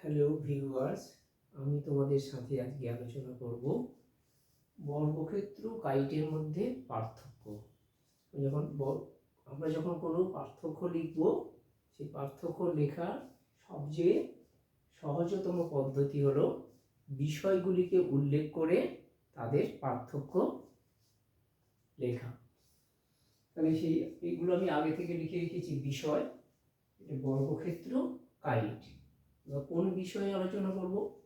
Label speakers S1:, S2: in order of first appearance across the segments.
S1: Hello viewers আমি তোমাদের সাথে আজকে আলোচনা করব বর্গক্ষেত্র কাইটের মধ্যে পার্থক্য। যখন আমরা যখন কোনো পার্থক্য লিখব, সেই পার্থক্য লেখার সবচেয়ে সহজতম পদ্ধতি হলো বিষয়গুলিকে উল্লেখ করে তাদের পার্থক্য লেখা। তাহলে সেই এগুলো আমি আগে থেকে লিখে রেখেছি, বিষয় বর্গক্ষেত্র কাইট। কোন বিষয়ে আলোচনা করব?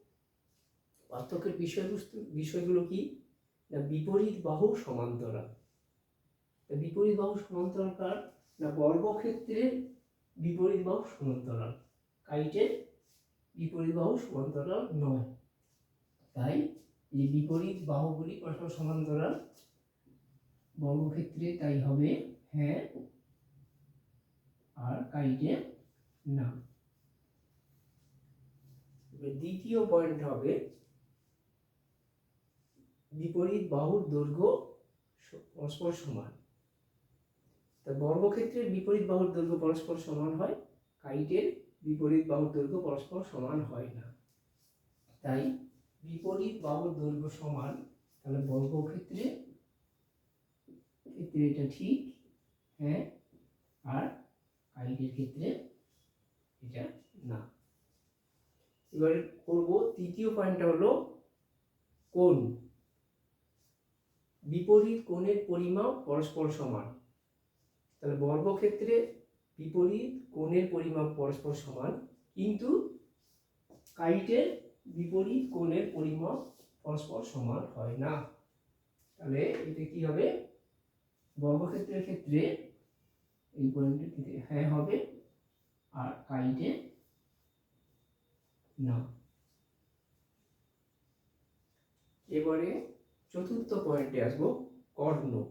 S1: পার্থক্যের বিষয়বস্তু বিষয়গুলো কি? না বিপরীত বাহু সমান্তরাল? বিপরীত বাহু সমান্তরাল কার? না বর্গক্ষেত্রের বিপরীত বাহু সমান্তরাল? কাইটের বিপরীত বাহু সমান্তরাল নয়। তাই এই বিপরীত বাহুগুলি পরস্পর সমান্তরাল। বর্গক্ষেত্রে তাই হবে হ্যাঁ আর কাইটে না। দ্বিতীয় পয়েন্ট হবে বিপরীত বাহুর দৈর্ঘ্য পরস্পর সমান। তা বর্গক্ষেত্রের বিপরীত বাহুর দৈর্ঘ্য পরস্পর সমান হয়, কাইটের বিপরীত বাহুর দৈর্ঘ্য পরস্পর সমান হয় না। তাই বিপরীত বাহুর দৈর্ঘ্য সমান, তাহলে বর্গক্ষেত্রে, ক্ষেত্রে এটা ঠিক হ্যাঁ আর কাইটের ক্ষেত্রে এটা না। এবার করব, তৃতীয় পয়েন্টটা হলো কোণ। বিপরীত কোণের পরিমাপ পরস্পর সমান। তাহলে বর্গক্ষেত্রে বিপরীত কোণের পরিমাপ পরস্পর সমান, কিন্তু কাইটের বিপরীত কোণের পরিমাপ পরস্পর সমান হয় না। তাহলে এটা কি হবে? বর্গক্ষেত্রের ক্ষেত্রে এই পয়েন্টের হ্যাঁ হবে, আর কাইটে না। এবারে চতুর্থ পয়েন্টে আসব, কর্ণ।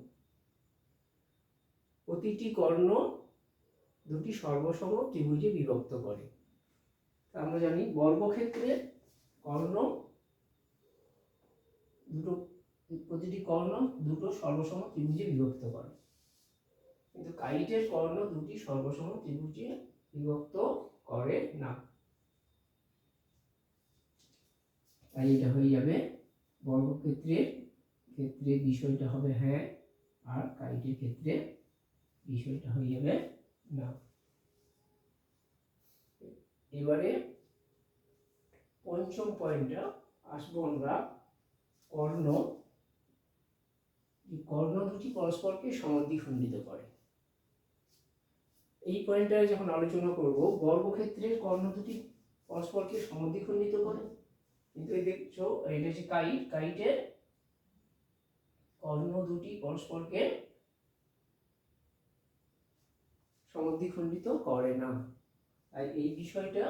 S1: প্রতিটি কর্ণ দুটি সর্বসম ত্রিভুজে বিভক্ত করে। আমরা জানি বর্গক্ষেত্রে কর্ণ দুটো, প্রতিটি কর্ণ দুটো সর্বসম ত্রিভুজে বিভক্ত করে। কিন্তু কাইটের কর্ণ দুটি সর্বসম ত্রিভুজে বিভক্ত করে না। তাই এটা হয়ে যাবে। বর্গক্ষেত্রের ক্ষেত্রে বিষয়টা হবে হ্যাঁ আর কাইটের ক্ষেত্রে বিষয়টা হয়ে যাবে না। এবারে পঞ্চম পয়েন্টটা আসব আমরা কর্ণ। কর্ণ দুটি পরস্পরকে সমদ্বিখণ্ডিত করে। এই পয়েন্টটা যখন আলোচনা করব, বর্গক্ষেত্রের কর্ণ দুটি পরস্পরকে সমদ্বিখণ্ডিত করে। কিন্তু এই দেখছ এটা হচ্ছে কাইট কাইটের কর্ণ দুটি পরস্পরকে সমদ্বিখণ্ডিত করে না। তাই এই বিষয়টা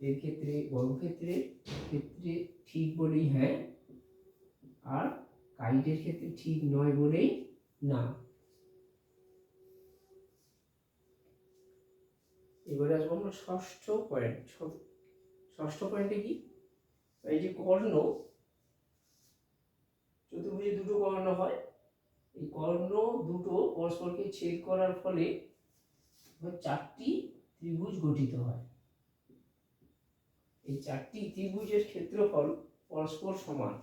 S1: এর ক্ষেত্রে, বর্গক্ষেত্রের ক্ষেত্রে ঠিক বলেই হ্যাঁ আর কাইটের ক্ষেত্রে ঠিক নয় বলেই না। এবারে আসব আমরা ষষ্ঠ পয়েন্ট ষষ্ঠ পয়েন্টে কি? এই যে কর্ণ, চতুর্ভুজে দুটো কর্ণ হয়। এই কর্ণ দুটো পরস্পরকে ছেদ করার ফলে চারটি ত্রিভুজ গঠিত হয়। এই চারটি ত্রিভুজের ক্ষেত্রফল পরস্পর সমান।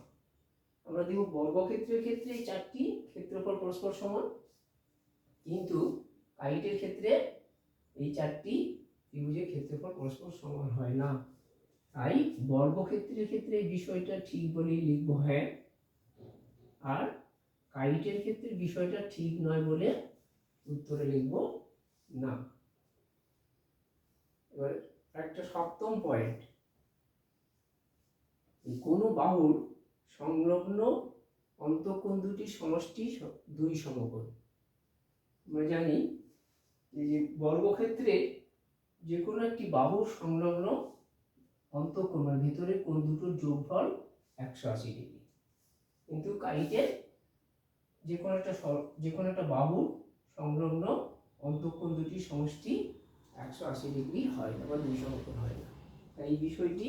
S1: আমরা দেখব বর্গক্ষেত্রের ক্ষেত্রে এই চারটি ক্ষেত্রফল পরস্পর সমান, কিন্তু কাইটের ক্ষেত্রে এই চারটি ত্রিভুজের ক্ষেত্রফল পরস্পর সমান হয় না। তাই বর্গক্ষেত্রের ক্ষেত্রে এই বিষয়টা ঠিক বলেই লিখব হ্যাঁ। আর কাইটের ক্ষেত্রে বিষয়টা ঠিক নয় বলে উত্তরে লিখব না। এবার একটা সপ্তম পয়েন্ট কোনো বাহুর সংলগ্ন অন্তঃকোণ দুটি সমষ্টি দুই সমকোণ। আমরা জানি যে বর্গক্ষেত্রে যে কোনো একটি বাহুর সংলগ্ন অন্তঃকোণ মানে ভেতরে কোণ দুটোর যোগফল একশো আশি ডিগ্রি। কিন্তু কাইটে যে কোনো একটা যে কোনো একটা বাহুর সংলগ্ন অন্তঃকোণ দুটি সমষ্টি একশো আশি ডিগ্রি হয় না বা দুই সমকোণ হয় না। তাই এই বিষয়টি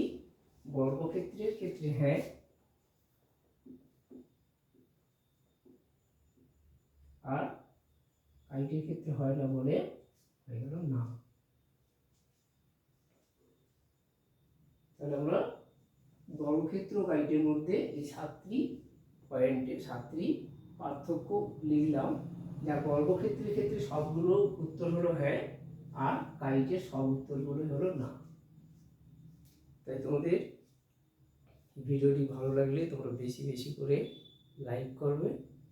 S1: বর্গক্ষেত্রের ক্ষেত্রে হ্যাঁ। আর কাইটের ক্ষেত্রে হয় না বলে হয়ে গেল না তাহলে আমরা বর্গক্ষেত্র কাইটের মধ্যে এই সাতটি পয়েন্টে সাতটি পার্থক্য লিখলাম, যা বর্গক্ষেত্রের ক্ষেত্রে সবগুলো উত্তর হলো হ্যাঁ আর কাইটের সব উত্তরগুলো হলো না। তাই তোমাদের ভিডিওটি ভালো লাগলে তোমরা বেশি বেশি করে লাইক করবে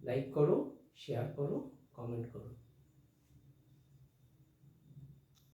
S1: লাইক করো শেয়ার করো কমেন্ট করো।